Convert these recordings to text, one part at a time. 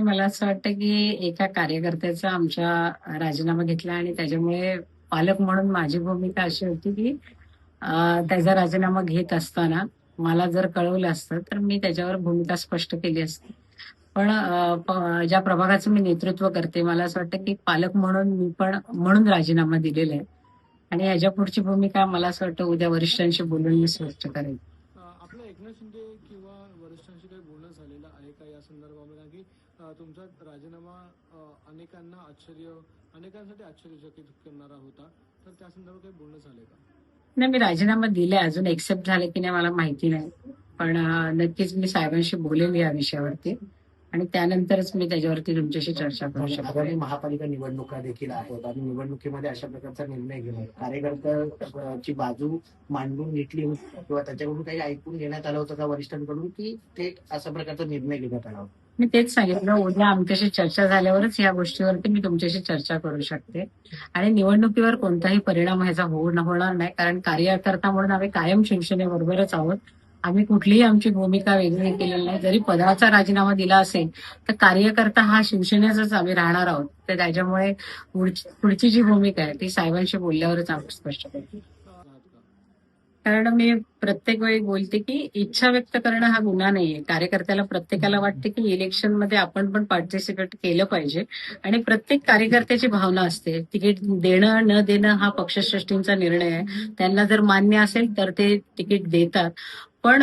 मला असं वाटतं की एका कार्यकर्त्याचा आमच्या राजीनामा घेतला आणि त्याच्यामुळे पालक म्हणून माझी भूमिका अशी होती की त्याचा राजीनामा घेत असताना मला जर कळवलं असतं तर मी त्याच्यावर भूमिका स्पष्ट केली असती. पण ज्या प्रभागाचं मी नेतृत्व करते मला असं वाटतं की पालक म्हणून मी पण म्हणून राजीनामा दिलेला आहे. आणि याच्या पुढची भूमिका मला असं वाटतं उद्या वरिष्ठांशी बोलून मी स्पष्ट करेन. आपलं एकनाथ शिंदे किंवा वरिष्ठांशी काही बोलणं झालेलं आहे का या संदर्भामध्ये? की तुमचा राजीनामा अनेकांना आश्चर्य अनेकांसाठी आश्चर्यचकित करणारा होता. तर त्या संदर्भात काही बोलणं झाले का? नाही मी राजीनामा दिलाय. अजून एक्सेप्ट झाले की नाही मला माहिती नाही. पण नक्कीच मी साहेबांशी बोलेल या विषयावरती. आणि त्यानंतरच मी त्याच्यावरती तुमच्याशी चर्चा करू शकतो. आगामी महापालिका निवडणुका देखील आहेत. आणि निवडणुकीमध्ये अशा प्रकारचा निर्णय घेणं कार्यकर्त्याची बाजू मांडून घेतली होती. किंवा त्याच्याकडून काही ऐकून घेण्यात आलं होतं का वरिष्ठांकडून की ते अशा प्रकारचा निर्णय घेण्यात आला होता? मी तेच सांगितलं. उद्या आमच्याशी चर्चा झाल्यावरच या गोष्टीवरती मी तुमच्याशी चर्चा करू शकते. आणि निवडणुकीवर कोणताही परिणाम ह्याचा होऊ होणार नाही. कारण कार्यकर्ता म्हणून आम्ही कायम शिवसेनेबरोबरच आहोत. आम्ही कुठलीही आमची भूमिका वेगळी केलेली नाही. जरी पदाचा राजीनामा दिला असेल तर कार्यकर्ता हा शिवसेनेचाच आम्ही राहणार आहोत. तर त्याच्यामुळे पुढची जी भूमिका आहे ती साहेबांशी बोलल्यावरच आम्ही स्पष्ट करतो. कारण मी प्रत्येक वेळी बोलते की इच्छा व्यक्त करणं हा गुन्हा नाहीये. कार्यकर्त्याला प्रत्येकाला वाटते की इलेक्शनमध्ये आपण पण पार्टिसिपेट केलं पाहिजे. आणि प्रत्येक कार्यकर्त्याची भावना असते. तिकीट देणं न देणं हा पक्षश्रेष्ठींचा निर्णय आहे. त्यांना जर मान्य असेल तर ते तिकीट देतात. पण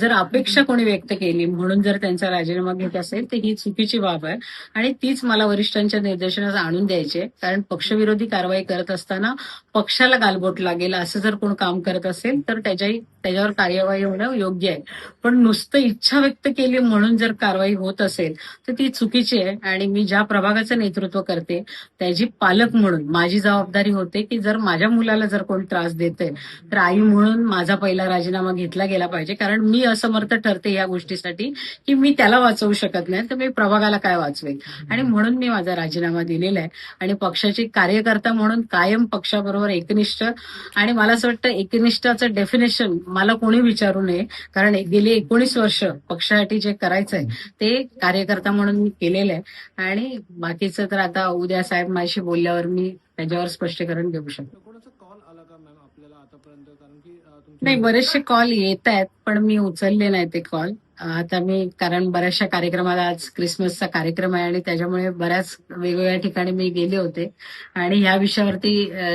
जर अपेक्षा कोणी व्यक्त केली म्हणून जर त्यांचा राजीनामा घेत असेल तर ही चुकीची बाब आहे. आणि तीच मला वरिष्ठांच्या निर्देशनास आणून द्यायची आहे. कारण पक्षविरोधी कारवाई करत असताना पक्षाला गालबोट लागेल असं जर कोण काम करत असेल तर त्याच्याही त्याच्यावर कार्यवाही होणं योग्य आहे. पण नुसतं इच्छा व्यक्त केली म्हणून जर कारवाई होत असेल तर ती चुकीची आहे. आणि मी ज्या प्रभागाचं नेतृत्व करते त्याची पालक म्हणून माझी जबाबदारी होते की जर माझ्या मुलाला जर कोण त्रास देते तर आई म्हणून माझा पहिला राजीनामा घेतला गेला पाहिजे. कारण मी असमर्थ ठरते या गोष्टीसाठी की मी त्याला वाचवू शकत नाही. तर मी प्रभागाला काय वाचवेल आणि म्हणून मी माझा राजीनामा दिलेला आहे. आणि पक्षाची कार्यकर्ता म्हणून कायम पक्षाबरोबर एकनिष्ठ आणि मला असं वाटतं एकनिष्ठाचं डेफिनेशन मला कोणी विचारू नये. कारण गेली एकोणीस वर्ष पक्षासाठी जे करायचंय ते कार्यकर्ता म्हणून मी केलेलं आहे. आणि बाकीचं तर आता उद्या साहेब माझ्याशी बोलल्यावर मी त्याच्यावर स्पष्टीकरण देऊ शकतो. नाही बरेचसे कॉल येत आहेत पण मी उचलले नाही ते कॉल आता मी कारण बऱ्याचशा कार्यक्रमाला आज क्रिसमसचा कार्यक्रम आहे आणि त्याच्यामुळे बऱ्याच वेगवेगळ्या ठिकाणी मी गेले होते. आणि ह्या विषयावरती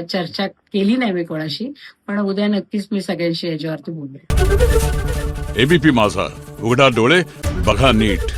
चर्चा केली नाही मी कोणाशी पण उद्या नक्कीच मी सगळ्यांशी याच्यावरती बोलले. एबीपी माझा. उघडा डोळे बघा नीट.